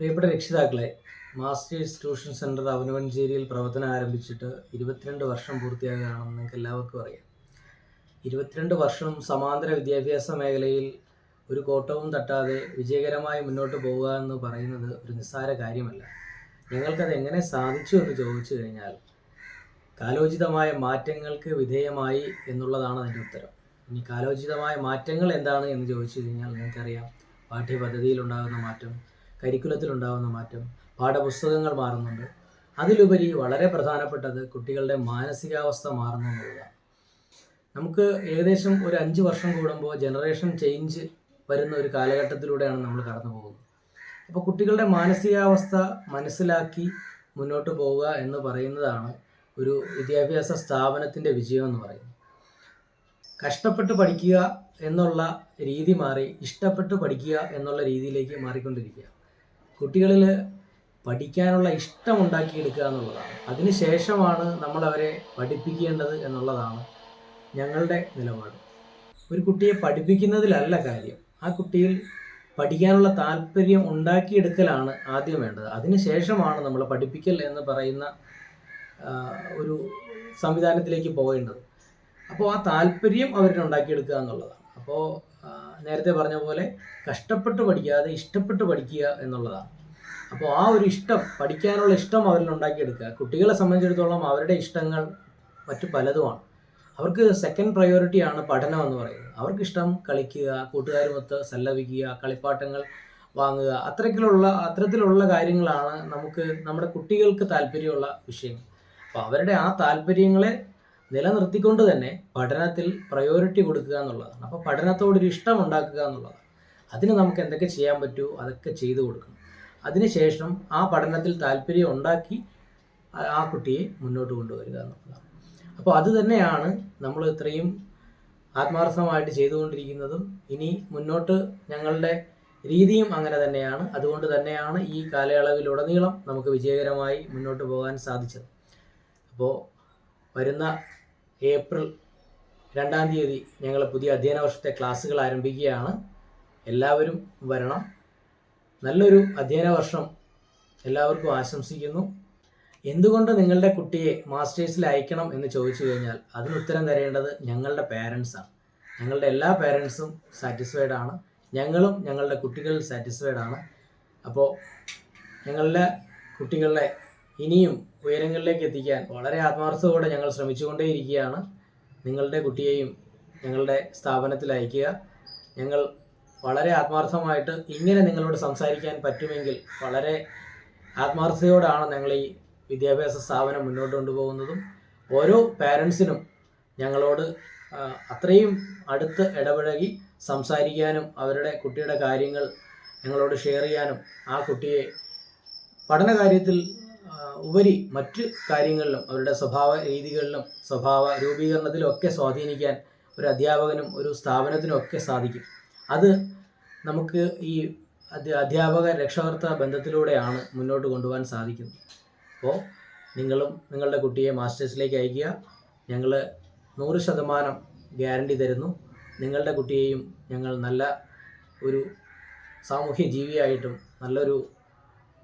പ്രിയപ്പെട്ട രക്ഷിതാക്കളെ masters tuition centre അവനവഞ്ചേരിയിൽ പ്രവർത്തനം ആരംഭിച്ചിട്ട് ഇരുപത്തിരണ്ട് വർഷം പൂർത്തിയാകുകയാണെന്ന് നിങ്ങൾക്ക് എല്ലാവർക്കും അറിയാം. ഇരുപത്തിരണ്ട് വർഷം സമാന്തര വിദ്യാഭ്യാസ മേഖലയിൽ ഒരു കോട്ടവും തട്ടാതെ വിജയകരമായി മുന്നോട്ട് പോവുക എന്ന് പറയുന്നത് ഒരു നിസ്സാര കാര്യമല്ല. ഞങ്ങൾക്കത് എങ്ങനെ സാധിച്ചു എന്ന് ചോദിച്ചു കഴിഞ്ഞാൽ കാലോചിതമായ മാറ്റങ്ങൾക്ക് വിധേയമായി എന്നുള്ളതാണ് അതിന്റെ ഉത്തരം. ഇനി കാലോചിതമായ മാറ്റങ്ങൾ എന്താണ് എന്ന് ചോദിച്ചു കഴിഞ്ഞാൽ നിങ്ങൾക്കറിയാം പാഠ്യപദ്ധതിയിൽ ഉണ്ടാകുന്ന മാറ്റം കരിക്കുലത്തിൽ ഉണ്ടാകുന്ന മാറ്റം പാഠപുസ്തകങ്ങൾ മാറുന്നുണ്ട്. അതിലുപരി വളരെ പ്രധാനപ്പെട്ടത് കുട്ടികളുടെ മാനസികാവസ്ഥ മാറുന്നു നമുക്ക് ഏകദേശം ഒരു അഞ്ച് വർഷം കൂടുമ്പോൾ ജനറേഷൻ ചേഞ്ച് വരുന്ന ഒരു കാലഘട്ടത്തിലൂടെയാണ് നമ്മൾ കടന്നു പോകുന്നത്. അപ്പോൾ കുട്ടികളുടെ മാനസികാവസ്ഥ മനസ്സിലാക്കി മുന്നോട്ട് പോവുക എന്ന് പറയുന്നതാണ് ഒരു വിദ്യാഭ്യാസ സ്ഥാപനത്തിന്റെ വിജയം എന്ന് പറയുന്നത്. കഷ്ടപ്പെട്ട് പഠിക്കുക എന്നുള്ള രീതി മാറി ഇഷ്ടപ്പെട്ട് പഠിക്കുക എന്നുള്ള രീതിയിലേക്ക് മാറിക്കൊണ്ടിരിക്കുക കുട്ടികളിൽ പഠിക്കാനുള്ള ഇഷ്ടം ഉണ്ടാക്കിയെടുക്കുക എന്നുള്ളതാണ്. അതിനുശേഷമാണ് നമ്മൾ അവരെ പഠിപ്പിക്കേണ്ടത് എന്നുള്ളതാണ് ഞങ്ങളുടെ നിലപാട്. ഒരു കുട്ടിയെ പഠിപ്പിക്കുന്നതിലല്ല കാര്യം. ആ കുട്ടിയിൽ പഠിക്കാനുള്ള താല്പര്യം ഉണ്ടാക്കിയെടുക്കലാണ് ആദ്യം വേണ്ടത്. അതിനുശേഷമാണ് നമ്മൾ പഠിപ്പിക്കൽ എന്ന് പറയുന്ന ഒരു സംവിധാനത്തിലേക്ക് പോകേണ്ടത്. അപ്പോൾ ആ താല്പര്യം അവരുടെ ഉണ്ടാക്കിയെടുക്കുക എന്നുള്ളതാണ്. അപ്പോൾ നേരത്തെ പറഞ്ഞ പോലെ കഷ്ടപ്പെട്ട് പഠിക്കാതെ ഇഷ്ടപ്പെട്ട് പഠിക്കുക എന്നുള്ളതാണ്. അപ്പോൾ ആ ഒരു ഇഷ്ടം പഠിക്കാനുള്ള ഇഷ്ടം അവരിൽ ഉണ്ടാക്കിയെടുക്കുക. കുട്ടികളെ സംബന്ധിച്ചിടത്തോളം അവരുടെ ഇഷ്ടങ്ങൾ മറ്റു പലതുമാണ്. അവർക്ക് സെക്കൻഡ് പ്രയോറിറ്റിയാണ് പഠനം എന്ന് പറയുന്നത്. അവർക്ക് ഇഷ്ടം കളിക്കുക കൂട്ടുകാരുമൊത്ത് സല്ലപിക്കുക കളിപ്പാട്ടങ്ങൾ വാങ്ങുക അത്തരത്തിലുള്ള അത്തരത്തിലുള്ള കാര്യങ്ങളാണ് നമുക്ക് നമ്മുടെ കുട്ടികൾക്ക് താല്പര്യമുള്ള വിഷയങ്ങൾ. അപ്പോൾ അവരുടെ ആ താല്പര്യങ്ങളെ നിലനിർത്തിക്കൊണ്ട് തന്നെ പഠനത്തിൽ പ്രയോറിറ്റി കൊടുക്കുക എന്നുള്ളതാണ്. അപ്പോൾ പഠനത്തോടൊരു ഇഷ്ടം ഉണ്ടാക്കുക എന്നുള്ളതാണ്. അതിന് നമുക്ക് എന്തൊക്കെ ചെയ്യാൻ പറ്റുമോ അതൊക്കെ ചെയ്തു കൊടുക്കണം. അതിനുശേഷം ആ പഠനത്തിൽ താല്പര്യം ഉണ്ടാക്കി ആ- കുട്ടിയെ മുന്നോട്ട് കൊണ്ടുവരിക എന്നുള്ളതാണ്. അപ്പോൾ അത് തന്നെയാണ് നമ്മൾ ഇത്രയും ആത്മാർത്ഥമായിട്ട് ചെയ്തുകൊണ്ടിരിക്കുന്നതും. ഇനി മുന്നോട്ട് ഞങ്ങളുടെ രീതിയും അങ്ങനെ തന്നെയാണ്. അതുകൊണ്ട് തന്നെയാണ് ഈ കാലയളവിലുടനീളം നമുക്ക് വിജയകരമായി മുന്നോട്ട് പോകാൻ സാധിച്ചത്. അപ്പോൾ വരുന്ന ഏപ്രിൽ രണ്ടാം തീയതി ഞങ്ങൾ പുതിയ അധ്യയന വർഷത്തെ ക്ലാസ്സുകൾ ആരംഭിക്കുകയാണ്. എല്ലാവരും വരണം. നല്ലൊരു അധ്യയന വർഷം എല്ലാവർക്കും ആശംസിക്കുന്നു. എന്തുകൊണ്ട് നിങ്ങളുടെ കുട്ടിയെ മാസ്റ്റേഴ്സിൽ അയക്കണം എന്ന് ചോദിച്ചു കഴിഞ്ഞാൽ അതിന് ഉത്തരം തരേണ്ടത് ഞങ്ങളുടെ പേരൻസാണ് ഞങ്ങളുടെ എല്ലാ പേരൻസും സാറ്റിസ്ഫൈഡ് ആണ്. ഞങ്ങളും ഞങ്ങളുടെ കുട്ടികൾ സാറ്റിസ്ഫൈഡ് ആണ്. അപ്പോൾ ഞങ്ങളുടെ കുട്ടികളെ ഇനിയും ഉയരങ്ങളിലേക്ക് എത്തിക്കാൻ വളരെ ആത്മാർത്ഥതയോടെ ഞങ്ങൾ ശ്രമിച്ചുകൊണ്ടേയിരിക്കുകയാണ്. നിങ്ങളുടെ കുട്ടിയെയും ഞങ്ങളുടെ സ്ഥാപനത്തിൽ അയക്കുക ഞങ്ങൾ വളരെ ആത്മാർത്ഥമായിട്ട് ഇങ്ങനെ നിങ്ങളോട് സംസാരിക്കാൻ പറ്റുമെങ്കിൽ വളരെ ആത്മാർത്ഥതയോടാണ് ഞങ്ങൾ ഈ വിദ്യാഭ്യാസ സ്ഥാപനം മുന്നോട്ട് കൊണ്ടുപോകുന്നതും. ഓരോ പാരൻസിനും ഞങ്ങളോട് അത്രയും അടുത്ത് ഇടപഴകി സംസാരിക്കാനും അവരുടെ കുട്ടിയുടെ കാര്യങ്ങൾ ഞങ്ങളോട് ഷെയർ ചെയ്യാനും ആ കുട്ടിയെ പഠന കാര്യത്തിൽ ഉപരി മറ്റ് കാര്യങ്ങളിലും അവരുടെ സ്വഭാവ രീതികളിലും സ്വഭാവ രൂപീകരണത്തിലും ഒക്കെ സ്വാധീനിക്കാൻ ഒരു അധ്യാപകനും ഒരു സ്ഥാപനത്തിനും ഒക്കെ സാധിക്കും. അത് നമുക്ക് ഈ അധ്യാപക രക്ഷകർത്ത ബന്ധത്തിലൂടെയാണ് മുന്നോട്ട് കൊണ്ടുപോകാൻ സാധിക്കുന്നത്. അപ്പോൾ നിങ്ങളും നിങ്ങളുടെ കുട്ടിയെ മാസ്റ്റേഴ്സിലേക്ക് അയക്കുക ഞങ്ങൾ നൂറ് ശതമാനം ഗ്യാരണ്ടി തരുന്നു. നിങ്ങളുടെ കുട്ടിയെയും ഞങ്ങൾ നല്ല ഒരു സാമൂഹ്യ ജീവിയായിട്ടും നല്ലൊരു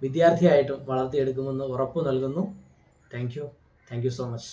വിദ്യാർത്ഥിയായിട്ടും വളർത്തിയെടുക്കുമെന്ന് ഉറപ്പ് നൽകുന്നു. Thank you thank you so much